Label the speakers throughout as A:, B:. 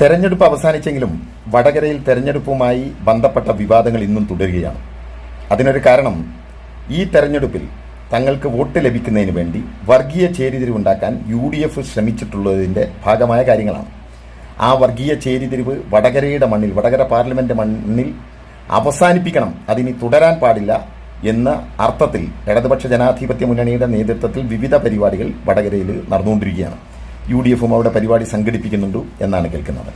A: തെരഞ്ഞെടുപ്പ് അവസാനിച്ചെങ്കിലും വടകരയിൽ തെരഞ്ഞെടുപ്പുമായി ബന്ധപ്പെട്ട വിവാദങ്ങൾ ഇന്നും തുടരുകയാണ്. അതിനൊരു കാരണം ഈ തെരഞ്ഞെടുപ്പിൽ തങ്ങൾക്ക് വോട്ട് ലഭിക്കുന്നതിന് വേണ്ടി വർഗീയ ചേരിതിരിവുണ്ടാക്കാൻ യു ഡി എഫ് ശ്രമിച്ചിട്ടുള്ളതിന്റെ ഭാഗമായ കാര്യങ്ങളാണ്. ആ വർഗീയ ചേരിതിരിവ് വടകരയുടെ മണ്ണിൽ വടകര പാർലമെന്റ് മണ്ണിൽ അവസാനിപ്പിക്കണം അതിനി തുടരാൻ പാടില്ല എന്ന അർത്ഥത്തിൽ ഇടതുപക്ഷ ജനാധിപത്യ മുന്നണിയുടെ നേതൃത്വത്തിൽ വിവിധ പരിപാടികൾ വടകരയിൽ നടന്നുകൊണ്ടിരിക്കുകയാണ്. യു ഡി എഫും അവിടെ പരിപാടി സംഘടിപ്പിക്കുന്നുണ്ട് എന്നാണ് കേൾക്കുന്നത്.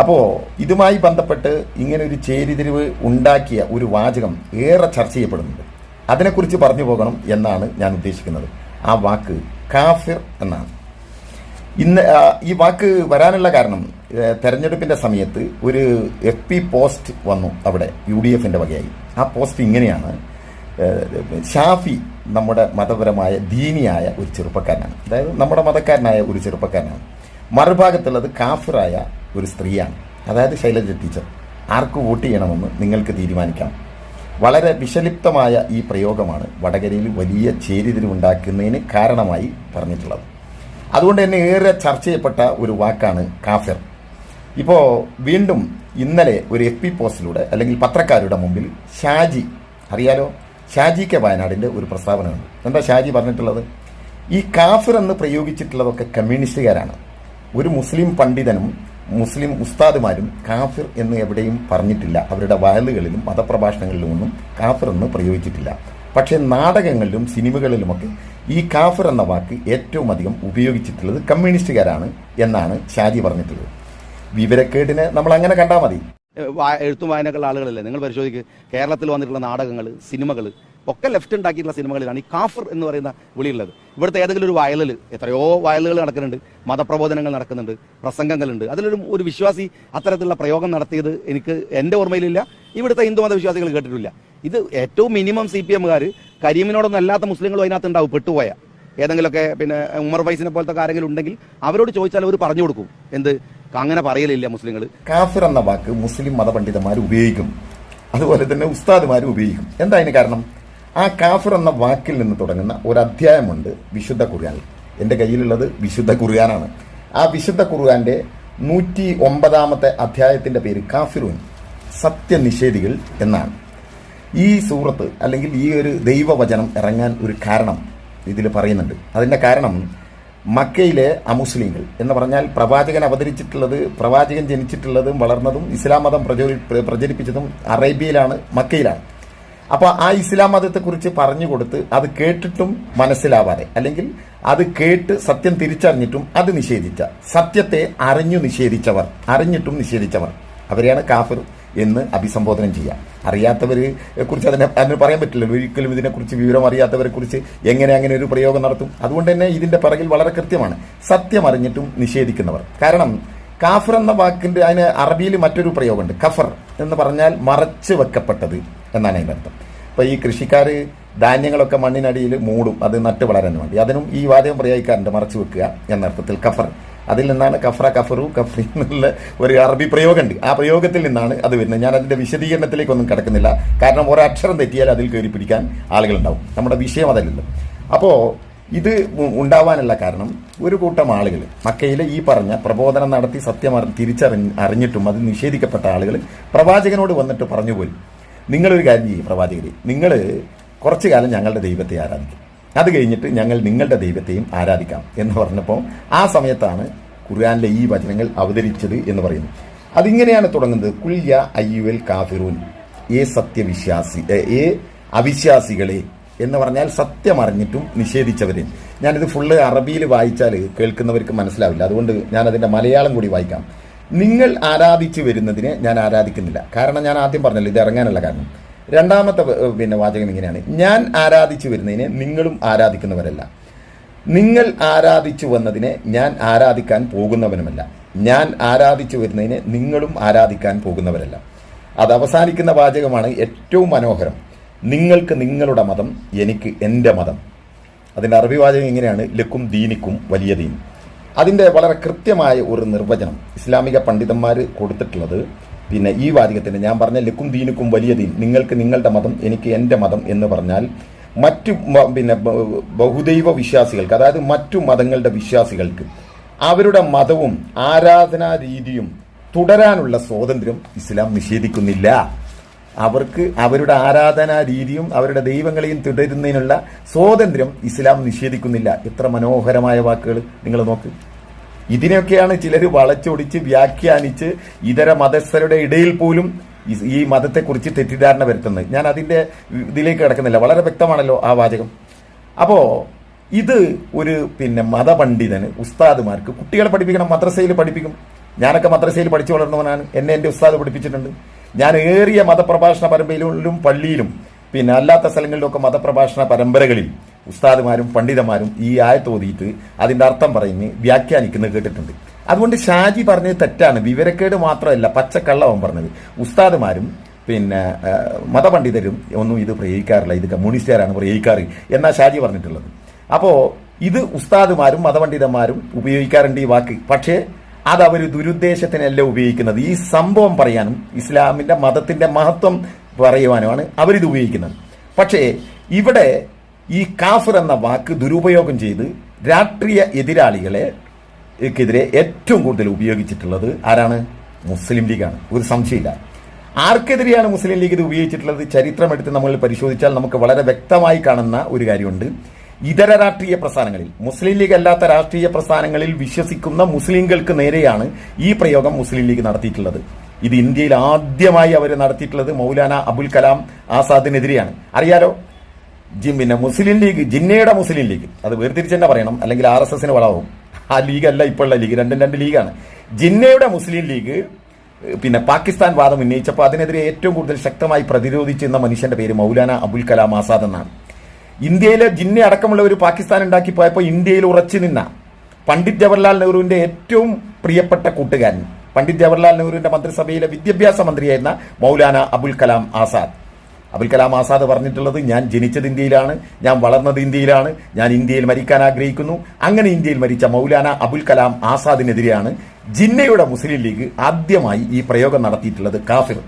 A: അപ്പോൾ ഇതുമായി ബന്ധപ്പെട്ട് ഇങ്ങനെ ഒരു ചേരിതിരിവ് ഉണ്ടാക്കിയ ഒരു വാചകം ഏറെ ചർച്ച ചെയ്യപ്പെടുന്നുണ്ട്. അതിനെക്കുറിച്ച് പറഞ്ഞു പോകണം എന്നാണ് ഞാൻ ഉദ്ദേശിക്കുന്നത്. ആ വാക്ക് കാഫിർ എന്നാണ്. ഇന്ന് ഈ വാക്ക് വരാനുള്ള കാരണം തെരഞ്ഞെടുപ്പിന്റെ സമയത്ത് ഒരു എഫ് പി പോസ്റ്റ് വന്നു അവിടെ യു ഡി എഫിന്റെ വകയായി. ആ പോസ്റ്റ് ഇങ്ങനെയാണ്. ഷാഫി നമ്മുടെ മതപരമായ ദീനിയായ ഒരു ചെറുപ്പക്കാരനാണ്. അതായത് നമ്മുടെ മതക്കാരനായ ഒരു ചെറുപ്പക്കാരനാണ്. മറുഭാഗത്തുള്ളത് കാഫിറായ ഒരു സ്ത്രീയാണ്. അതായത് ശൈലജ ടീച്ചർ. ആർക്ക് വോട്ട് ചെയ്യണമെന്ന് നിങ്ങൾക്ക് തീരുമാനിക്കാം. വളരെ വിഷലിപ്തമായ ഈ പ്രയോഗമാണ് വടകരയിൽ വലിയ ചേരിതിരിവുണ്ടാക്കുന്നതിന് കാരണമായി പറഞ്ഞിട്ടുള്ളത്. അതുകൊണ്ട് തന്നെ ഏറെ ചർച്ച ചെയ്യപ്പെട്ട ഒരു വാക്കാണ് കാഫിർ. ഇപ്പോൾ വീണ്ടും ഇന്നലെ ഒരു എഫ് പി പോസ്റ്റിലൂടെ അല്ലെങ്കിൽ പത്രക്കാരുടെ മുമ്പിൽ ഷാജി അറിയാലോ? ഷാജി കെ വയനാടിന്റെ ഒരു പ്രസ്താവന ഉണ്ട് എന്താ ഷാജി പറഞ്ഞിട്ടുള്ളത്? ഈ കാഫിർ എന്ന് പ്രയോഗിച്ചിട്ടുള്ളതൊക്കെ കമ്മ്യൂണിസ്റ്റുകാരാണ്. ഒരു മുസ്ലിം പണ്ഡിതനും മുസ്ലിം ഉസ്താദുമാരും കാഫിർ എന്ന് എവിടെയും പറഞ്ഞിട്ടില്ല. അവരുടെ വയലുകളിലും മതപ്രഭാഷണങ്ങളിലും ഒന്നും കാഫിർ എന്ന് പ്രയോഗിച്ചിട്ടില്ല. പക്ഷേ നാടകങ്ങളിലും സിനിമകളിലുമൊക്കെ ഈ കാഫിർ എന്ന വാക്ക് ഏറ്റവും അധികം ഉപയോഗിച്ചിട്ടുള്ളത് കമ്മ്യൂണിസ്റ്റുകാരാണ് എന്നാണ് ഷാജി പറഞ്ഞിട്ടുള്ളത്. വിവരക്കേടിന് നമ്മൾ അങ്ങനെ കണ്ടാൽ മതി.
B: എഴുത്തും വായനക്കുള്ള ആളുകളല്ലേ? നിങ്ങൾ പരിശോധിക്കുക കേരളത്തിൽ വന്നിട്ടുള്ള നാടകങ്ങൾ സിനിമകൾ ഒക്കെ ലെഫ്റ്റ് ഉണ്ടാക്കിയിട്ടുള്ള സിനിമകളിലാണ് ഈ കാഫർ എന്ന് പറയുന്ന വിളിയുള്ളത്. ഇവിടുത്തെ ഏതെങ്കിലും ഒരു വയലിൽ എത്രയോ വയലുകൾ നടക്കുന്നുണ്ട് മതപ്രബോധനങ്ങൾ നടക്കുന്നുണ്ട് പ്രസംഗങ്ങളുണ്ട്. അതിലൊരു ഒരു വിശ്വാസി അത്തരത്തിലുള്ള പ്രയോഗം നടത്തിയത് എനിക്ക് എന്റെ ഓർമ്മയിലില്ല. ഇവിടുത്തെ ഹിന്ദു മതവിശ്വാസികൾ കേട്ടിട്ടില്ല. ഇത് ഏറ്റവും മിനിമം സി പി എമ്മുകാർ കരീമിനോടൊന്നും അല്ലാത്ത മുസ്ലിങ്ങളും അതിനകത്ത് ഉണ്ടാവും പെട്ടുപോയ. ഏതെങ്കിലുമൊക്കെ പിന്നെ ഉമർ ഫൈസിനെ പോലത്തെ ആരെങ്കിലും ഉണ്ടെങ്കിൽ അവരോട് ചോദിച്ചാൽ അവർ പറഞ്ഞു കൊടുക്കും. എന്ത്? അങ്ങനെ പറയലില്ല മുസ്ലിങ്ങൾ.
A: കാഫിർ എന്ന വാക്ക് മുസ്ലിം മതപണ്ഡിതന്മാർ ഉപയോഗിക്കും. അതുപോലെ തന്നെ ഉസ്താദുമാരും ഉപയോഗിക്കും. എന്താ അതിന് കാരണം? ആ കാഫിർ എന്ന വാക്കിൽ നിന്ന് തുടങ്ങുന്ന ഒരു അധ്യായമുണ്ട് വിശുദ്ധ ഖുർആനിൽ എന്റെ കയ്യിലുള്ളത് വിശുദ്ധ ഖുർആനാണ്. ആ വിശുദ്ധ ഖുർആന്റെ നൂറ്റി ഒമ്പതാമത്തെ അധ്യായത്തിന്റെ പേര് കാഫിറുൻ സത്യനിഷേധികൾ എന്നാണ്. ഈ സൂറത്ത് അല്ലെങ്കിൽ ഈ ഒരു ദൈവവചനം ഇറങ്ങാൻ ഒരു കാരണം ഇതിൽ പറയുന്നുണ്ട്. അതിന്റെ കാരണം മക്കയിലെ അമുസ്ലിങ്ങൾ എന്ന് പറഞ്ഞാൽ പ്രവാചകൻ അവതരിച്ചിട്ടുള്ളത് പ്രവാചകൻ ജനിച്ചിട്ടുള്ളതും വളർന്നതും ഇസ്ലാം മതം പ്രചോരി പ്രചരിപ്പിച്ചതും അറേബ്യയിലാണ് മക്കയിലാണ്. അപ്പോൾ ആ ഇസ്ലാം മതത്തെക്കുറിച്ച് പറഞ്ഞു കൊടുത്ത് അത് കേട്ടിട്ടും മനസ്സിലാവാതെ അല്ലെങ്കിൽ അത് കേട്ട് സത്യം തിരിച്ചറിഞ്ഞിട്ടും അത് നിഷേധിച്ച സത്യത്തെ അറിഞ്ഞു നിഷേധിച്ചവർ അറിഞ്ഞിട്ടും നിഷേധിച്ചവർ. അവരെയാണ് കാഫിർ എന്ന് അഭിസംബോധന ചെയ്യാം. അറിയാത്തവരെ കുറിച്ച് അതിനെ അതിന് പറയാൻ പറ്റില്ല ഒരിക്കലും ഇതിനെക്കുറിച്ച് വിവരം അറിയാത്തവരെ കുറിച്ച് എങ്ങനെ അങ്ങനെ ഒരു പ്രയോഗം നടത്തും. അതുകൊണ്ട് തന്നെ ഇതിന്റെ പിറകിൽ വളരെ കൃത്യമാണ്. സത്യം അറിഞ്ഞിട്ടും നിഷേധിക്കുന്നവർ. കാരണം കാഫർ എന്ന വാക്കിന്റെ അതിന് അറബിയിൽ മറ്റൊരു പ്രയോഗമുണ്ട്. കഫർ എന്ന് പറഞ്ഞാൽ മറച്ചു വെക്കപ്പെട്ടത് എന്നാണ് അതിന്റെ അർത്ഥം. അപ്പൊ ഈ കൃഷിക്കാർ ധാന്യങ്ങളൊക്കെ മണ്ണിനടിയിൽ മൂടും. അത് നട്ട് വളരാൻ വേണ്ടി. അതിനും ഈ വാദ്യം പ്രയോഗിക്കാറുണ്ട് മറച്ചു വെക്കുക എന്നർത്ഥത്തിൽ കഫർ. അതിൽ നിന്നാണ് കഫ്ര കഫറു കഫ്രി എന്നുള്ള ഒരു അറബി പ്രയോഗമുണ്ട്. ആ പ്രയോഗത്തിൽ നിന്നാണ് അത് വരുന്നത്. ഞാൻ അതിന്റെ വിശദീകരണത്തിലേക്കൊന്നും കിടക്കുന്നില്ല. കാരണം ഒരക്ഷരം തെറ്റിയാൽ അതിൽ കയറി പിടിക്കാൻ ആളുകളുണ്ടാവും. നമ്മുടെ വിഷയം അതല്ലല്ലോ. അപ്പോൾ ഇത് ഉണ്ടാവാനുള്ള കാരണം ഒരു കൂട്ടം ആളുകൾ മക്കയിലെ ഈ പറഞ്ഞ പ്രബോധനം നടത്തി സത്യം തിരിച്ചറിഞ്ഞ് അറിഞ്ഞിട്ടും അത് നിഷേധിക്കപ്പെട്ട ആളുകൾ പ്രവാചകനോട് വന്നിട്ട് പറഞ്ഞു പറഞ്ഞുപോയി നിങ്ങളൊരു കാര്യം ചെയ്യും പ്രവാചകരെ. നിങ്ങൾ കുറച്ചു കാലം ഞങ്ങളുടെ ദൈവത്തെ ആരാധിക്കും. അത് കഴിഞ്ഞിട്ട് ഞങ്ങൾ നിങ്ങളുടെ ദൈവത്തെയും ആരാധിക്കാം എന്ന് പറഞ്ഞപ്പോൾ ആ സമയത്താണ് ഖുർആാനിലെ ഈ വചനങ്ങൾ അവതരിച്ചത് എന്ന് പറയുന്നു. അതിങ്ങനെയാണ് തുടങ്ങുന്നത്. കുല്യ അയ്യുവൽ കാഫിറൂൻ. ഏ സത്യവിശ്വാസി ഏ, അവിശ്വാസികളെ എന്ന് പറഞ്ഞാൽ സത്യം അറിഞ്ഞിട്ടും നിഷേധിച്ചവരെ. ഞാനിത് ഫുള്ള് അറബിയിൽ വായിച്ചാൽ കേൾക്കുന്നവർക്ക് മനസ്സിലാവില്ല. അതുകൊണ്ട് ഞാൻ അതിന്റെ മലയാളം കൂടി വായിക്കാം. നിങ്ങൾ ആരാധിച്ചു വരുന്നതിനെ ഞാൻ ആരാധിക്കുന്നില്ല. കാരണം ഞാൻ ആദ്യം പറഞ്ഞല്ലോ ഇത് ഇറങ്ങാനുള്ള കാരണം. രണ്ടാമത്തെ പിന്നെ വാചകം ഇങ്ങനെയാണ്. ഞാൻ ആരാധിച്ചു വരുന്നതിനെ നിങ്ങളും ആരാധിക്കുന്നവരല്ല. നിങ്ങൾ ആരാധിച്ചു വന്നതിനെ ഞാൻ ആരാധിക്കാൻ പോകുന്നവനുമല്ല. ഞാൻ ആരാധിച്ചു വരുന്നതിനെ നിങ്ങളും ആരാധിക്കാൻ പോകുന്നവരല്ല. അത് അവസാനിക്കുന്ന വാചകമാണ് ഏറ്റവും മനോഹരം. നിങ്ങൾക്ക് നിങ്ങളുടെ മതം എനിക്ക് എന്റെ മതം. അതിന്റെ അറബി വാചകം ഇങ്ങനെയാണ്. ലക്കും ദീനിക്കും വലിയ ദീൻ. അതിന്റെ വളരെ കൃത്യമായ ഒരു നിർവചനം ഇസ്ലാമിക പണ്ഡിതന്മാർ കൊടുത്തിട്ടുള്ളത് പിന്നെ ഈ വാചകത്തിന് ഞാൻ പറഞ്ഞ ലക്കും ദീനുക്കും വലിയ ദീൻ. നിങ്ങൾക്ക് നിങ്ങളുടെ മതം എനിക്ക് എന്റെ മതം എന്ന് പറഞ്ഞാൽ മറ്റു പിന്നെ ബഹുദൈവ വിശ്വാസികൾക്ക് അതായത് മറ്റു മതങ്ങളുടെ വിശ്വാസികൾക്ക് അവരുടെ മതവും ആരാധനാ രീതിയും തുടരാനുള്ള സ്വാതന്ത്ര്യം ഇസ്ലാം നിഷേധിക്കുന്നില്ല. അവർക്ക് അവരുടെ ആരാധനാ രീതിയും അവരുടെ ദൈവങ്ങളെയും തുടരുന്നതിനുള്ള സ്വാതന്ത്ര്യം ഇസ്ലാം നിഷേധിക്കുന്നില്ല. എത്ര മനോഹരമായ വാക്കുകൾ നിങ്ങൾ നോക്ക്. ഇതിനെയൊക്കെയാണ് ചിലർ വളച്ചൊടിച്ച് വ്യാഖ്യാനിച്ച് ഇതര മതസ്ഥരുടെ ഇടയിൽ പോലും ഈ- മതത്തെക്കുറിച്ച് തെറ്റിദ്ധാരണ വരുത്തുന്നത്. ഞാൻ അതിന്റെ ഇതിലേക്ക് കിടക്കുന്നില്ല. വളരെ വ്യക്തമാണല്ലോ ആ വാചകം. അപ്പോൾ ഇത് ഒരു പിന്നെ മതപണ്ഡിതന് ഉസ്താദുമാർക്ക് കുട്ടികളെ പഠിപ്പിക്കണം മദ്രസയിൽ പഠിപ്പിക്കും. ഞാനൊക്കെ മദ്രസയിൽ പഠിച്ചു വളർന്നവനാണ്. എന്നെ എന്റെ ഉസ്താദ് പഠിപ്പിച്ചിട്ടുണ്ട്. ഞാൻ ഏറിയ മതപ്രഭാഷണ പരമ്പരയിലും പള്ളിയിലും പിന്നെ അല്ലാത്ത സ്ഥലങ്ങളിലൊക്കെ മതപ്രഭാഷണ പരമ്പരകളിൽ ഉസ്താദുമാരും പണ്ഡിതന്മാരും ഈ ആയത്ത് ഓതിയിട്ട് അതിന്റെ അർത്ഥം പറയുന്ന വ്യാഖ്യാനിക്കുന്നത് കേട്ടിട്ടുണ്ട്. അതുകൊണ്ട് ഷാജി പറഞ്ഞത് തെറ്റാണ്. വിവരക്കേട് മാത്രമല്ല പച്ചക്കള്ളവൻ പറഞ്ഞത്. ഉസ്താദുമാരും പിന്നെ മതപണ്ഡിതരും ഒന്നും ഇത് പ്രയോഗിക്കാറില്ല. ഇത് കമ്മ്യൂണിസ്റ്റുകാരാണ് പ്രയോഗിക്കാറ് എന്നാ ഷാജി പറഞ്ഞിട്ടുള്ളത്. അപ്പോൾ ഇത് ഉസ്താദുമാരും മതപണ്ഡിതന്മാരും ഉപയോഗിക്കാറുണ്ട് ഈ വാക്ക്. പക്ഷേ അത് അവർ ദുരുദ്ദേശത്തിനല്ല ഉപയോഗിക്കുന്നത്. ഈ സംഭവം പറയാനും ഇസ്ലാമിന്റെ മതത്തിന്റെ മഹത്വം പറയുവാനുമാണ് അവരിത് ഉപയോഗിക്കുന്നത്. പക്ഷേ ഇവിടെ ഈ കാഫർ എന്ന വാക്ക് ദുരുപയോഗം ചെയ്ത് രാഷ്ട്രീയ എതിരാളികളെ ക്കെതിരെ ഏറ്റവും കൂടുതൽ ഉപയോഗിച്ചിട്ടുള്ളത് ആരാണ്? മുസ്ലിം ലീഗാണ്. ഒരു സംശയമില്ല. ആർക്കെതിരെയാണ് മുസ്ലിം ലീഗ് ഇത് ഉപയോഗിച്ചിട്ടുള്ളത്? ചരിത്രം എടുത്ത് നമ്മൾ പരിശോധിച്ചാൽ നമുക്ക് വളരെ വ്യക്തമായി കാണുന്ന ഒരു കാര്യമുണ്ട്. ഇതര രാഷ്ട്രീയ പ്രസ്ഥാനങ്ങളിൽ മുസ്ലിം ലീഗ് അല്ലാത്ത രാഷ്ട്രീയ പ്രസ്ഥാനങ്ങളിൽ വിശ്വസിക്കുന്ന മുസ്ലിംകൾക്ക് നേരെയാണ് ഈ പ്രയോഗം മുസ്ലിം ലീഗ് നടത്തിയിട്ടുള്ളത്. ഇത് ഇന്ത്യയിൽ ആദ്യമായി അവർ നടത്തിയിട്ടുള്ളത് മൗലാന അബുൽ കലാം ആസാദിനെതിരെയാണ്. അറിയാലോ? പിന്നെ മുസ്ലിം ലീഗ് ജിന്നയുടെ മുസ്ലിം ലീഗ്. അത് വേർതിരിച്ച് തന്നെ പറയണം. അല്ലെങ്കിൽ ആർ എസ് എസിന് വളവും. ആ ലീഗല്ല ഇപ്പോഴുള്ള ലീഗ്. രണ്ടും രണ്ട് ലീഗാണ്. ജിന്നയുടെ മുസ്ലിം ലീഗ് പിന്നെ പാകിസ്ഥാൻ വാദം ഉന്നയിച്ചപ്പോൾ അതിനെതിരെ ഏറ്റവും കൂടുതൽ ശക്തമായി പ്രതിരോധിച്ചിരുന്ന മനുഷ്യന്റെ പേര് മൗലാന അബുൽ കലാം ആസാദ് എന്നാണ്. ഇന്ത്യയിലെ ജിന്നെ അടക്കമുള്ള ഒരു പാകിസ്ഥാൻ ഉണ്ടാക്കി പോയപ്പോൾ ഇന്ത്യയിൽ ഉറച്ചു നിന്ന പണ്ഡിറ്റ് ജവഹർലാൽ നെഹ്റുവിന്റെ ഏറ്റവും പ്രിയപ്പെട്ട കൂട്ടുകാരൻ പണ്ഡിറ്റ് ജവഹർലാൽ നെഹ്റുവിന്റെ മന്ത്രിസഭയിലെ വിദ്യാഭ്യാസ മന്ത്രിയായിരുന്ന മൗലാന അബുൽ കലാം ആസാദ്. അബുൽ കലാം ആസാദ് പറഞ്ഞിട്ടുള്ളത് ഞാൻ ജനിച്ചത് ഇന്ത്യയിലാണ് ഞാൻ വളർന്നത് ഇന്ത്യയിലാണ് ഞാൻ ഇന്ത്യയിൽ മരിക്കാൻ ആഗ്രഹിക്കുന്നു. അങ്ങനെ ഇന്ത്യയിൽ മരിച്ച മൗലാന അബുൽ കലാം ആസാദിനെതിരെയാണ് ജിന്നയുടെ മുസ്ലിം ലീഗ് ആദ്യമായി ഈ പ്രയോഗം നടത്തിയിട്ടുള്ളത്. കാഫിർ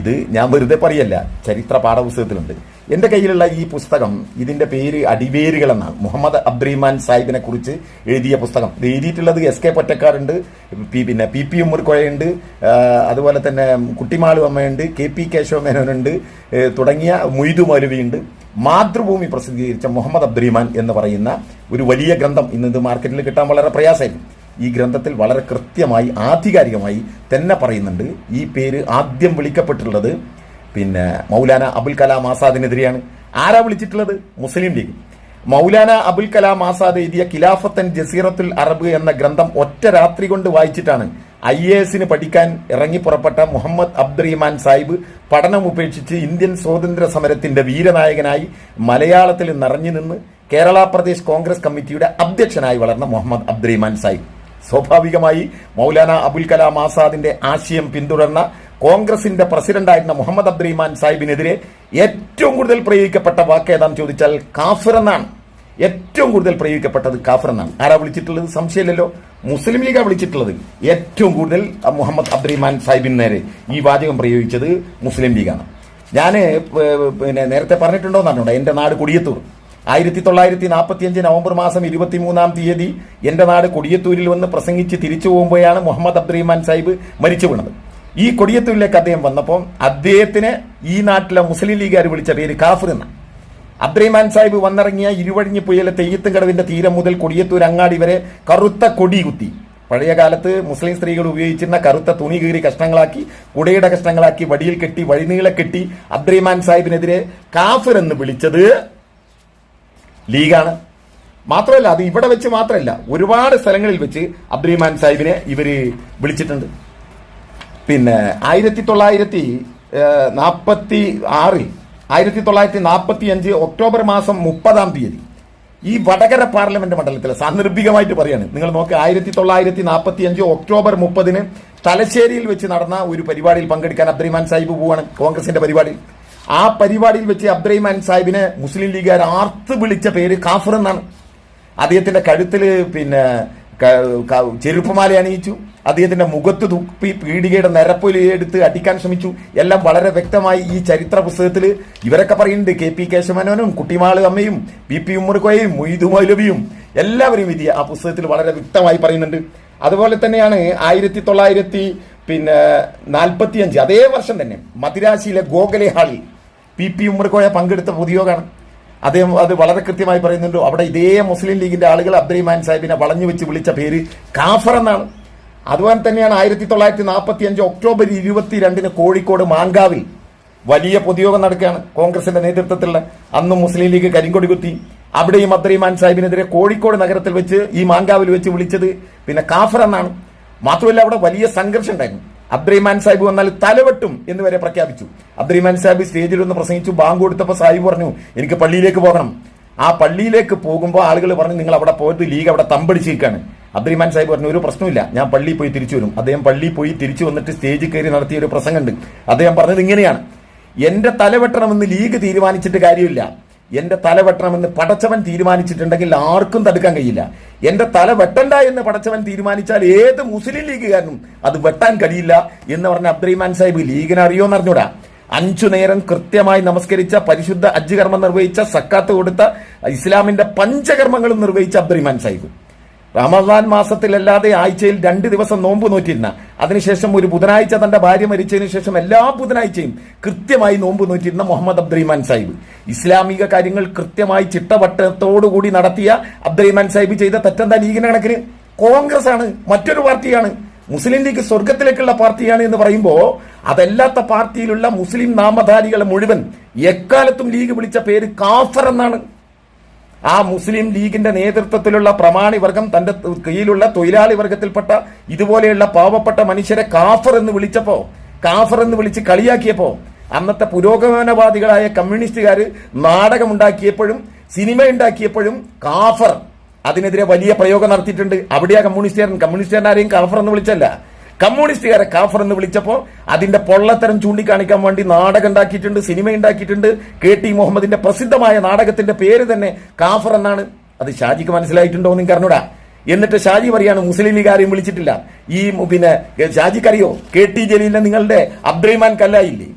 A: ഇത് ഞാൻ വെറുതെ പറയല്ല ചരിത്ര പാഠപുസ്തകത്തിലുണ്ട്. എന്റെ കയ്യിലുള്ള ഈ പുസ്തകം ഇതിന്റെ പേര് അടിവേരുകൾ എന്നാണ് മുഹമ്മദ് അബ്ദ്രീമാൻ സാഹിബിനെ കുറിച്ച് എഴുതിയ പുസ്തകം. ഇത് എഴുതിയിട്ടുള്ളത് എസ് കെ പൊറ്റക്കാരുണ്ട് പി- പിന്നെ പി പി ഉമ്മർക്കോയുണ്ട് അതുപോലെ തന്നെ കുട്ടിമാളു അമ്മയുണ്ട് കെ പി കേശവമേനോനുണ്ട് തുടങ്ങിയ മൊയ്തു മൗലവിയുണ്ട്. മാതൃഭൂമി പ്രസിദ്ധീകരിച്ച മുഹമ്മദ് അബ്ദുറഹിമാൻ എന്ന് പറയുന്ന ഒരു വലിയ ഗ്രന്ഥം ഇന്ന് ഇത് മാർക്കറ്റിൽ കിട്ടാൻ വളരെ പ്രയാസമായിരുന്നു ഈ ഗ്രന്ഥത്തിൽ വളരെ കൃത്യമായി ആധികാരികമായി തന്നെ പറയുന്നുണ്ട്. ഈ പേര് ആദ്യം വിളിക്കപ്പെട്ടിട്ടുള്ളത് പിന്നെ മൗലാന അബുൽ കലാം ആസാദിനെതിരെയാണ്. ആരാ വിളിച്ചിട്ടുള്ളത്? മുസ്ലിം ലീഗ്. മൗലാന അബുൽ കലാം ആസാദ് എഴുതിയ ഖിലാഫത്തൻ ജസീറത്തുൽ അറബ് എന്ന ഗ്രന്ഥം ഒറ്റ രാത്രി കൊണ്ട് വായിച്ചിട്ടാണ് ഐ എ എസിന് പഠിക്കാൻ ഇറങ്ങി പുറപ്പെട്ട മുഹമ്മദ് അബ്ദുറഹിമാൻ സാഹിബ് പഠനം ഉപേക്ഷിച്ച് ഇന്ത്യൻ സ്വാതന്ത്ര്യ സമരത്തിന്റെ വീരനായകനായി മലയാളത്തിൽ നിറഞ്ഞു നിന്ന് കേരള പ്രദേശ് കോൺഗ്രസ് കമ്മിറ്റിയുടെ അധ്യക്ഷനായി വളർന്ന മുഹമ്മദ് അബ്ദുറഹിമാൻ സാഹിബ്. സ്വാഭാവികമായി മൗലാന അബുൽ കലാം ആസാദിന്റെ ആശയം പിന്തുടർന്ന കോൺഗ്രസിന്റെ പ്രസിഡന്റായിരുന്ന മുഹമ്മദ് അബ്ദുറഹിമാൻ സാഹിബിനെതിരെ ഏറ്റവും കൂടുതൽ പ്രയോഗിക്കപ്പെട്ട വാക്ക് ഏതാണെന്ന് ചോദിച്ചാൽ കാഫിർ എന്നാണ്. ഏറ്റവും കൂടുതൽ പ്രയോഗിക്കപ്പെട്ടത് കാഫിർ എന്നാണ്. ആരാ വിളിച്ചിട്ടുള്ളത്? സംശയമില്ലല്ലോ. മുസ്ലിം ലീഗാ വിളിച്ചിട്ടുള്ളത്. ഏറ്റവും കൂടുതൽ മുഹമ്മദ് അബ്ദുറഹിമാൻ സാഹിബിന് നേരെ ഈ വാചകം പ്രയോഗിച്ചത് മുസ്ലിം ലീഗാണ്. ഞാൻ പിന്നെ നേരത്തെ പറഞ്ഞിട്ടുണ്ടോ എന്നറിഞ്ഞൂടെ എന്റെ നാട് കൊടിയത്തൂർ. ആയിരത്തി തൊള്ളായിരത്തി നാൽപ്പത്തി അഞ്ച് നവംബർ മാസം ഇരുപത്തി മൂന്നാം തീയതി എന്റെ നാട് കൊടിയത്തൂരിൽ വന്ന് പ്രസംഗിച്ച് തിരിച്ചു പോകുമ്പോഴാണ് മുഹമ്മദ് അബ്ദുറഹിമാൻ സാഹിബ് മരിച്ചു വീണത്. ഈ കൊടിയത്തൂരിലേക്ക് അദ്ദേഹം വന്നപ്പോൾ അദ്ദേഹത്തിന് ഈ നാട്ടിലെ മുസ്ലിം ലീഗുകാർ വിളിച്ച പേര് കാഫിർ എന്ന അബ്ദുറഹിമാൻ സാഹിബ് വന്നിറങ്ങിയ ഇരുവഴിഞ്ഞ് പുയലെ തെയ്യത്തും കടവിന്റെ തീരം മുതൽ കൊടിയത്തൂർ അങ്ങാടി വരെ കറുത്ത കൊടി കുത്തി. പഴയ കാലത്ത് മുസ്ലിം സ്ത്രീകൾ ഉപയോഗിച്ചിരുന്ന കറുത്ത തുണി കീറി കഷ്ണങ്ങളാക്കി കുടയുടെ കഷ്ണങ്ങളാക്കി വടിയിൽ കെട്ടി വഴിനീളെ കെട്ടി അബ്ദുറഹിമാൻ സാഹിബിനെതിരെ കാഫിർ എന്ന് വിളിച്ചത് ലീഗാണ്. മാത്രമല്ല അത് ഇവിടെ വെച്ച് മാത്രമല്ല ഒരുപാട് സ്ഥലങ്ങളിൽ വെച്ച് അബ്ദുറഹിമാൻ സാഹിബിനെ ഇവർ വിളിച്ചിട്ടുണ്ട്. പിന്നെ ആയിരത്തി തൊള്ളായിരത്തി നാൽപ്പത്തി ആറിൽ ആയിരത്തി തൊള്ളായിരത്തി നാൽപ്പത്തി അഞ്ച് ഒക്ടോബർ മാസം മുപ്പതാം തീയതി ഈ വടകര പാർലമെന്റ് മണ്ഡലത്തിൽ സാന്ദർഭികമായിട്ട് പറയാണ് നിങ്ങൾ നോക്കുക ആയിരത്തി തൊള്ളായിരത്തി നാൽപ്പത്തി അഞ്ച് ഒക്ടോബർ മുപ്പതിന് തലശ്ശേരിയിൽ വെച്ച് നടന്ന ഒരു പരിപാടിയിൽ പങ്കെടുക്കാൻ അബ്ദുറഹിമാൻ സാഹിബ് പോവാണ് കോൺഗ്രസിന്റെ പരിപാടി ആ പരിപാടിയിൽ വെച്ച് അബ്ദുറഹിമാൻ സാഹിബിനെ മുസ്ലിം ലീഗുകാർ ആർത്ത് വിളിച്ച പേര് കാഫർ എന്നാണ്. അദ്ദേഹത്തിന്റെ കഴുത്തിൽ പിന്നെ ചെരുപ്പുമാല അണിയിച്ചു. അദ്ദേഹത്തിന്റെ മുഖത്ത് തുപ്പി പീടികയുടെ നിരപ്പൊലി എടുത്ത് അടിക്കാൻ ശ്രമിച്ചു. എല്ലാം വളരെ വ്യക്തമായി ഈ ചരിത്ര പുസ്തകത്തിൽ ഇവരൊക്കെ പറയുന്നുണ്ട്. കെ പി കേശവനോനും കുട്ടിമാൾ അമ്മയും ബി പി ഉമ്മർക്കോയും മൊയ്തു മൗലവിയും എല്ലാവരും വിധി ആ പുസ്തകത്തിൽ വളരെ വ്യക്തമായി പറയുന്നുണ്ട്. അതുപോലെ തന്നെയാണ് ആയിരത്തി തൊള്ളായിരത്തി പിന്നെ നാൽപ്പത്തിയഞ്ച് അതേ വർഷം തന്നെ മദിരാശിയിലെ ഗോഖലെ ഹാളിൽ പി പി ഉമ്മർക്കോയ പങ്കെടുത്ത പൊതുയോഗമാണ് അദ്ദേഹം അത് വളരെ കൃത്യമായി പറയുന്നുണ്ട്. അവിടെ ഇതേ മുസ്ലിം ലീഗിന്റെ ആളുകൾ അബ്ദുറഹിമാൻ സാഹിബിനെ വളഞ്ഞു വെച്ച് വിളിച്ച പേര് കാഫർ എന്നാണ്. അതുപോലെ തന്നെയാണ് ആയിരത്തി തൊള്ളായിരത്തി നാൽപ്പത്തി അഞ്ച് ഒക്ടോബർ ഇരുപത്തിരണ്ടിന് കോഴിക്കോട് മാങ്കാവിൽ വലിയ പൊതുയോഗം നടക്കുകയാണ് കോൺഗ്രസിന്റെ നേതൃത്വത്തിലുള്ള. അന്നും മുസ്ലിം ലീഗ് കരിങ്കൊടി കുത്തി. അവിടെയും അബ്ദുറഹിമാൻ സാഹിബിനെതിരെ കോഴിക്കോട് നഗരത്തിൽ വെച്ച് ഈ മാങ്കാവിൽ വെച്ച് വിളിച്ചത് പിന്നെ കാഫർ എന്നാണ്. മാത്രമല്ല അവിടെ വലിയ സംഘർഷം ഉണ്ടായിരുന്നു. അബ്ദുറഹിമാൻ സാഹിബ് വന്നാൽ തലവെട്ടും എന്ന് വരെ പ്രഖ്യാപിച്ചു. അബ്ദുറഹിമാൻ സാഹിബ് സ്റ്റേജിൽ ഒന്ന് പ്രസംഗിച്ചു ബാങ്ക് കൊടുത്തപ്പോൾ സാഹിബ് പറഞ്ഞു എനിക്ക് പള്ളിയിലേക്ക് പോകണം. ആ പള്ളിയിലേക്ക് പോകുമ്പോൾ ആളുകൾ പറഞ്ഞു നിങ്ങൾ അവിടെ പോയത് ലീഗ് അവിടെ തമ്പടിച്ചിരിക്കുകയാണ് അബ്ദുറഹിമാൻ സാഹിബ് പറഞ്ഞു ഒരു പ്രശ്നമില്ല ഞാൻ പള്ളിയിൽ പോയി തിരിച്ചു വരും. അദ്ദേഹം പള്ളിയിൽ പോയി തിരിച്ചു വന്നിട്ട് സ്റ്റേജിൽ കയറി നടത്തിയ ഒരു പ്രസംഗമുണ്ട്. അദ്ദേഹം പറഞ്ഞത് ഇങ്ങനെയാണ്. എന്റെ തലവെട്ടണമെന്ന് ലീഗ് തീരുമാനിച്ചിട്ട് കാര്യമില്ല. എന്റെ തല വെട്ടണമെന്ന് പടച്ചവൻ തീരുമാനിച്ചിട്ടുണ്ടെങ്കിൽ ആർക്കും തടുക്കാൻ കഴിയില്ല. എന്റെ തല വെട്ടണ്ട എന്ന് പടച്ചവൻ തീരുമാനിച്ചാൽ ഏത് മുസ്ലിം ലീഗുകാരനും അത് വെട്ടാൻ കഴിയില്ല എന്ന് പറഞ്ഞ അബ്ദുറഹിമാൻ സാഹിബ് ലീഗിനെ അറിയോന്ന് അറിഞ്ഞൂടാ. അഞ്ചു നേരം കൃത്യമായി നമസ്കരിച്ച പരിശുദ്ധ അജ്ജ് കർമ്മം നിർവഹിച്ച സക്കാത്ത് കൊടുത്ത ഇസ്ലാമിന്റെ പഞ്ചകർമ്മങ്ങളും നിർവഹിച്ച അബ്ദുറഹിമാൻ സാഹിബ്. റമദാൻ മാസത്തിലല്ലാതെ ആഴ്ചയിൽ രണ്ട് ദിവസം നോമ്പ് നോറ്റിരുന്ന അതിനുശേഷം ഒരു ബുധനാഴ്ച തന്റെ ഭാര്യ മരിച്ചതിന് ശേഷം എല്ലാ ബുധനാഴ്ചയും കൃത്യമായി നോമ്പ് നോറ്റിരുന്ന മുഹമ്മദ് അബ്ദുറഹിമാൻ സാഹിബ്. ഇസ്ലാമിക കാര്യങ്ങൾ കൃത്യമായി ചിട്ടവട്ടത്തോടുകൂടി നടത്തിയ അബ്ദുറഹിമാൻ സാഹിബ് ചെയ്ത തെറ്റെന്താ ലീഗിന് കണക്കിന്? കോൺഗ്രസ് ആണ് മറ്റൊരു പാർട്ടിയാണ്. മുസ്ലിം ലീഗ് സ്വർഗത്തിലേക്കുള്ള പാർട്ടിയാണ് എന്ന് പറയുമ്പോൾ അതല്ലാത്ത പാർട്ടിയിലുള്ള മുസ്ലിം നാമധാരികളെ മുഴുവൻ എക്കാലത്തും ലീഗ് വിളിച്ച പേര് കാഫർ എന്നാണ്. ആ മുസ്ലിം ലീഗിന്റെ നേതൃത്വത്തിലുള്ള പ്രമാണി വർഗം തന്റെ കീഴിലുള്ള തൊഴിലാളി വർഗത്തിൽപ്പെട്ട ഇതുപോലെയുള്ള പാവപ്പെട്ട മനുഷ്യരെ കാഫർ എന്ന് വിളിച്ചപ്പോ കാഫർ എന്ന് വിളിച്ച് കളിയാക്കിയപ്പോ അന്നത്തെ പുരോഗമനവാദികളായ കമ്മ്യൂണിസ്റ്റുകാർ നാടകമുണ്ടാക്കിയപ്പോഴും സിനിമ ഉണ്ടാക്കിയപ്പോഴും കാഫർ അതിനെതിരെ വലിയ പ്രയോഗം നടത്തിയിട്ടുണ്ട്. അവിടെയാ കമ്മ്യൂണിസ്റ്റുകാരൻ. കമ്മ്യൂണിസ്റ്റുകാരനാരെയും കാഫർ എന്ന് വിളിച്ചല്ല. കമ്മ്യൂണിസ്റ്റുകാരെ കാഫർ എന്ന് വിളിച്ചപ്പോൾ അതിന്റെ പൊള്ളത്തരം ചൂണ്ടിക്കാണിക്കാൻ വേണ്ടി നാടകം ഉണ്ടാക്കിയിട്ടുണ്ട് സിനിമ ഉണ്ടാക്കിയിട്ടുണ്ട്. കെ ടി മുഹമ്മദിന്റെ പ്രസിദ്ധമായ നാടകത്തിന്റെ പേര് തന്നെ കാഫർ എന്നാണ്. അത് ഷാജിക്ക് മനസ്സിലായിട്ടുണ്ടോ എന്ന് കറിഞ്ഞൂടാ എന്നിട്ട് ഷാജി പറയാണ് മുസ്ലിം ലീഗ് ആരെയും വിളിച്ചിട്ടില്ല. ഈ പിന്നെ ഷാജിക്കറിയോ കെ ടി ജലീലിനെ നിങ്ങളുടെ അബ്ദുറഹിമാൻ കല്ലായില്ലേ?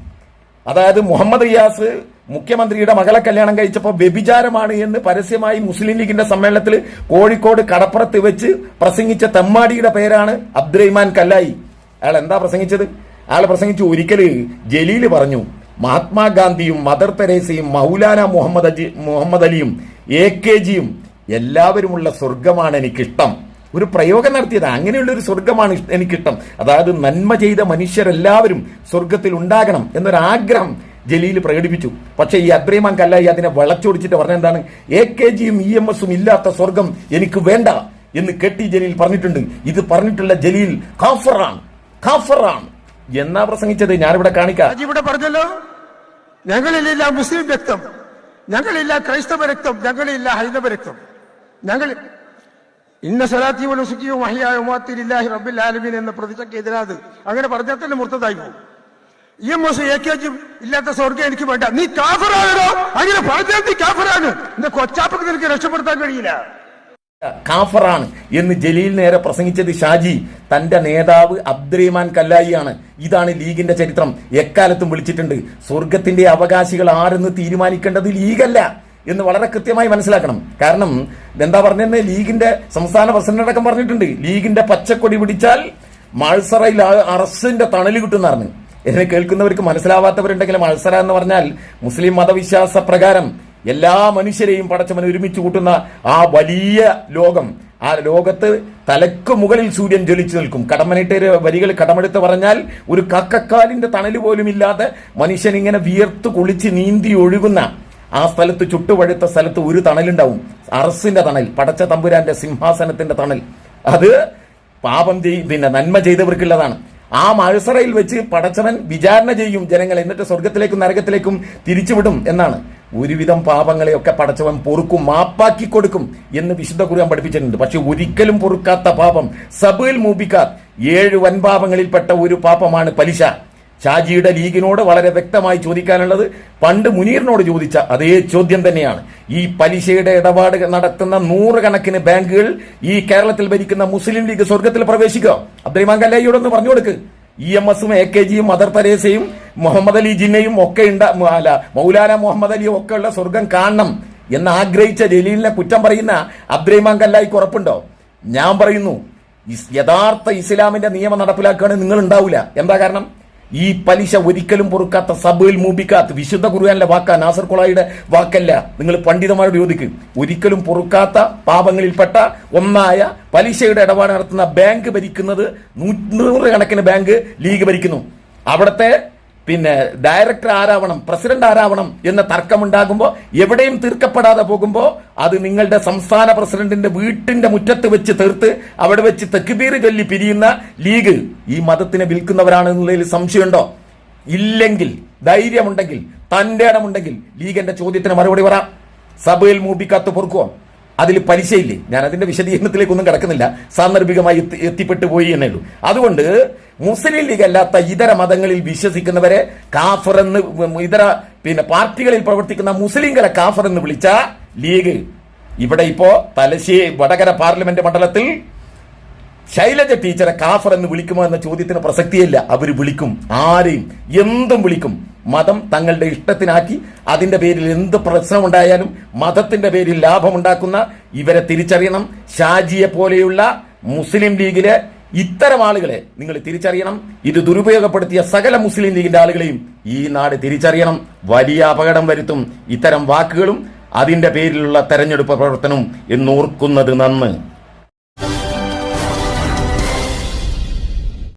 A: അതായത് മുഹമ്മദ് റിയാസ് മുഖ്യമന്ത്രിയുടെ മകളെ കല്യാണം കഴിച്ചപ്പോൾ വ്യഭിചാരമാണ് എന്ന് പരസ്യമായി മുസ്ലിം ലീഗിന്റെ സമ്മേളനത്തിൽ കോഴിക്കോട് കടപ്പുറത്ത് വെച്ച് പ്രസംഗിച്ച തെമ്മാടിയുടെ പേരാണ് അബ്ദുറഹിമാൻ കല്ലായി. അയാൾ എന്താ പ്രസംഗിച്ചത്? അയാൾ പ്രസംഗിച്ചു ഒരിക്കൽ ജലീൽ പറഞ്ഞു മഹാത്മാഗാന്ധിയും മദർ തെരേസയും മൗലാന മുഹമ്മദ് മുഹമ്മദ് അലിയും എ കെ ജിയും എല്ലാവരുമുള്ള സ്വർഗമാണ് എനിക്കിഷ്ടം. ഒരു പ്രയോഗം നടത്തിയത് അങ്ങനെയുള്ള ഒരു സ്വർഗമാണ് എനിക്കിഷ്ടം. അതായത് നന്മ ചെയ്ത മനുഷ്യരെല്ലാവരും സ്വർഗത്തിൽ ഉണ്ടാകണം എന്നൊരാഗ്രഹം ജലീൽ പ്രകടിപ്പിച്ചു. പക്ഷേ ഈ അബ്രഹിമാൻ കല്ലായി അതിനെ വളച്ചൊടിച്ചിട്ട് പറഞ്ഞ എന്താണ്? എ കെ ജിയും ഇ എം എസും ഇല്ലാത്ത സ്വർഗം എനിക്ക് വേണ്ട എന്ന് കെട്ടി ജലീൽ പറഞ്ഞിട്ടുണ്ട്. ഇത് പറഞ്ഞിട്ടുള്ള ജലീൽ കാഫറാണ്. കാഫറാണ്. എന്നാ പ്രസംഗിച്ചത്? ഞാനിവിടെ കാണിക്കാം.
C: ഇവിടെ പറഞ്ഞല്ലോ? ഞങ്ങളിലില്ല മുസ്ലിം രക്തം. ഞങ്ങളില്ല ക്രൈസ്തവ രക്തം. ഞങ്ങളില്ല ഹൈന്ദവ രക്തം. ഞങ്ങൾ ഇന്ന സലാത്തി വലുസുക്കിയും മഹിയായ ഉമാത്തിലില്ലാഹി റബ്ബിൽ ആലമീൻ എന്ന പ്രതിജ്ഞയ്ക്ക് എതിരാത്. അങ്ങനെ പറഞ്ഞാൽ തന്നെ മുർത്തതായി പോകും. E M S A K G ഇല്ലാത്ത സ്വർഗം എനിക്ക് വേണ്ട. നീ കാഫറാണോ അങ്ങനെ പറഞ്ഞാൽ നീ കാഫറാണ്. എന്റെ കൊച്ചാപ്പക്ക് നിനക്ക് രക്ഷപ്പെടുത്താൻ കഴിയില്ല.
A: കാഫറാണ് എന്ന് ജലീൽ നേരെ പ്രസംഗിച്ചത് ഷാജി. തന്റെ നേതാവ് അബ്ദുറഹിമാൻ കല്ലായിയാണ്. ഇതാണ് ലീഗിന്റെ ചരിത്രം. എക്കാലത്തും വിളിച്ചിട്ടുണ്ട്. സ്വർഗത്തിന്റെ അവകാശികൾ ആരെന്ന് തീരുമാനിക്കേണ്ടത് ലീഗല്ല. എന്ന് വളരെ കൃത്യമായി മനസ്സിലാക്കണം. കാരണം എന്താ പറഞ്ഞെന്ന് ലീഗിന്റെ സംസ്ഥാന പ്രസിഡന്റ് അടക്കം പറഞ്ഞിട്ടുണ്ട്. ലീഗിന്റെ പച്ചക്കൊടി പിടിച്ചാൽ മത്സറയിൽ അറസ്റ്റിന്റെ തണൽ കിട്ടുന്നറിഞ്ഞു എന്നെ കേൾക്കുന്നവർക്ക് മനസ്സിലാവാത്തവരുണ്ടെങ്കിൽ മത്സര എന്ന് പറഞ്ഞാൽ മുസ്ലിം മതവിശ്വാസ പ്രകാരം എല്ലാ മനുഷ്യരെയും പടച്ചവൻ ഒരുമിച്ച് കൂട്ടുന്ന ആ വലിയ ലോകം. ആ ലോകത്ത് തലക്ക് മുകളിൽ സൂര്യൻ ജ്വലിച്ചു നിൽക്കും. കടമനിട്ട വരികൾ കടമെടുത്ത് പറഞ്ഞാൽ ഒരു കക്കക്കാലിന്റെ തണൽ പോലും ഇല്ലാതെ മനുഷ്യൻ ഇങ്ങനെ വിയർത്ത് കുളിച്ച് നീന്തി ഒഴുകുന്ന ആ സ്ഥലത്ത് ചുട്ടുപഴുത്ത സ്ഥലത്ത് ഒരു തണലുണ്ടാവും. അറസിന്റെ തണൽ പടച്ച തമ്പുരാന്റെ സിംഹാസനത്തിന്റെ തണൽ. അത് പാപം ചെയ് പിന്നെ നന്മ ചെയ്തവർക്കുള്ളതാണ്. ആ മഴസറയിൽ വെച്ച് പടച്ചവൻ വിചാരണ ചെയ്യും ജനങ്ങൾ എന്നിട്ട് സ്വർഗത്തിലേക്കും നരകത്തിലേക്കും തിരിച്ചുവിടും എന്നാണ്. ഒരുവിധം പാപങ്ങളെയൊക്കെ പടച്ചവൻ പൊറുക്കും മാപ്പാക്കി കൊടുക്കും എന്ന് വിശുദ്ധ കുറിയാൻ പഠിപ്പിച്ചിട്ടുണ്ട്. പക്ഷെ ഒരിക്കലും പൊറുക്കാത്ത പാപം സബിൽ മൂബിക്കാർ ഏഴ് വൻപാപങ്ങളിൽപ്പെട്ട ഒരു പാപമാണ് പലിശ. ഷാജിയുടെ ലീഗിനോട് വളരെ വ്യക്തമായി ചോദിക്കാനുള്ളത് പണ്ട് മുനീറിനോട് ചോദിച്ച അതേ ചോദ്യം തന്നെയാണ്. ഈ പലിശയുടെ ഇടപാട് നടത്തുന്ന നൂറുകണക്കിന് ബാങ്കുകൾ ഈ കേരളത്തിൽ ഭരിക്കുന്ന മുസ്ലിം ലീഗ് സ്വർഗത്തിൽ പ്രവേശിക്കുക. അബ്ദുറഹിമാൻ കല്ലയ്യോടൊന്ന് പറഞ്ഞു കൊടുക്ക്. ഇ എം എസും എ കെ ജിയും മദർ തെരേസയും മുഹമ്മദ് അലി ജിന്നയും ഒക്കെ ഉണ്ട അല്ല മൗലാന മുഹമ്മദ് അലിയും ഒക്കെ ഉള്ള സ്വർഗം കാണണം എന്ന് ആഗ്രഹിച്ച ജലീലിനെ കുറ്റം പറയുന്ന അബ്ദുറഹിമാൻ കല്ലായിക്ക് ഉറപ്പുണ്ടോ? ഞാൻ പറയുന്നു യഥാർത്ഥ ഇസ്ലാമിന്റെ നിയമം നടപ്പിലാക്കുകയാണെങ്കിൽ നിങ്ങൾ ഉണ്ടാവില്ല എന്താ കാരണം? ഈ പലിശ ഒരിക്കലും പൊറുക്കാത്ത സബേൽ മൂപ്പിക്കാത്ത വിശുദ്ധ കുറുവാനിലെ വാക്ക നാസർ കൊളായിയുടെ വാക്കല്ല. നിങ്ങൾ പണ്ഡിതന്മാരോട് ചോദിക്കും. ഒരിക്കലും പൊറുക്കാത്ത പാപങ്ങളിൽപ്പെട്ട ഒന്നായ പലിശയുടെ ഇടപാട് നടത്തുന്ന ബാങ്ക് ഭരിക്കുന്നത് നൂറുകണക്കിന് ബാങ്ക് ലീഗ് ഭരിക്കുന്നു. അവിടുത്തെ പിന്നെ ഡയറക്ടർ ആരാവണം പ്രസിഡന്റ് ആരാവണം എന്ന തർക്കമുണ്ടാകുമ്പോൾ എവിടെയും തീർക്കപ്പെടാതെ പോകുമ്പോൾ അത് നിങ്ങളുടെ സംസ്ഥാന പ്രസിഡന്റിന്റെ വീട്ടിന്റെ മുറ്റത്ത് വെച്ച് തീർത്ത് അവിടെ വെച്ച് തെക്കുബീർ ചൊല്ലി പിരിയുന്ന ലീഗ് ഈ മതത്തിനെ വിൽക്കുന്നവരാണെന്നുള്ളതിൽ സംശയമുണ്ടോ? ഇല്ലെങ്കിൽ ധൈര്യമുണ്ടെങ്കിൽ തന്റെ ഇടമുണ്ടെങ്കിൽ ലീഗിന്റെ ചോദ്യത്തിന് മറുപടി പറ. സഭയിൽ മൂപ്പിക്കാത്ത പൊറുക്കുവോ? അതിൽ പലിശയില്ലേ? ഞാൻ അതിന്റെ വിശദീകരണത്തിലേക്കൊന്നും കിടക്കുന്നില്ല. സാന്ദർഭികമായി എത്തി- എത്തിപ്പെട്ടു പോയി എന്നേ ഉള്ളൂ. അതുകൊണ്ട് മുസ്ലിം ലീഗ് അല്ലാത്ത ഇതര മതങ്ങളിൽ വിശ്വസിക്കുന്നവരെ കാഫർ എന്ന് ഇതര പിന്നെ പാർട്ടികളിൽ പ്രവർത്തിക്കുന്ന മുസ്ലിംകളെ കാഫർ എന്ന് വിളിച്ച ലീഗ് ഇവിടെ ഇപ്പോ തലശ്ശേരി വടകര പാർലമെന്റ് മണ്ഡലത്തിൽ ശൈലജ ടീച്ചറെ കാഫർ എന്ന് വിളിക്കുമോ എന്ന ചോദ്യത്തിന് പ്രസക്തിയില്ല അവർ വിളിക്കും. ആരെയും? എന്തും വിളിക്കും. മതം തങ്ങളുടെ ഇഷ്ടത്തിനാക്കി അതിന്റെ പേരിൽ എന്ത് പ്രശ്നമുണ്ടായാലും മതത്തിന്റെ പേരിൽ ലാഭമുണ്ടാക്കുന്ന ഇവരെ തിരിച്ചറിയണം. ഷാജിയെ പോലെയുള്ള മുസ്ലിം ലീഗിലെ ഇത്തരം ആളുകളെ നിങ്ങൾ തിരിച്ചറിയണം. ഇത് ദുരുപയോഗപ്പെടുത്തിയ സകല മുസ്ലിം ലീഗിന്റെ ആളുകളെയും ഈ നാട് തിരിച്ചറിയണം. വലിയ അപകടം വരുത്തും. ഇത്തരം വാക്കുകളും അതിന്റെ പേരിലുള്ള തെരഞ്ഞെടുപ്പ് പ്രവർത്തനവും എന്നോർക്കുന്നത് നന്ന്.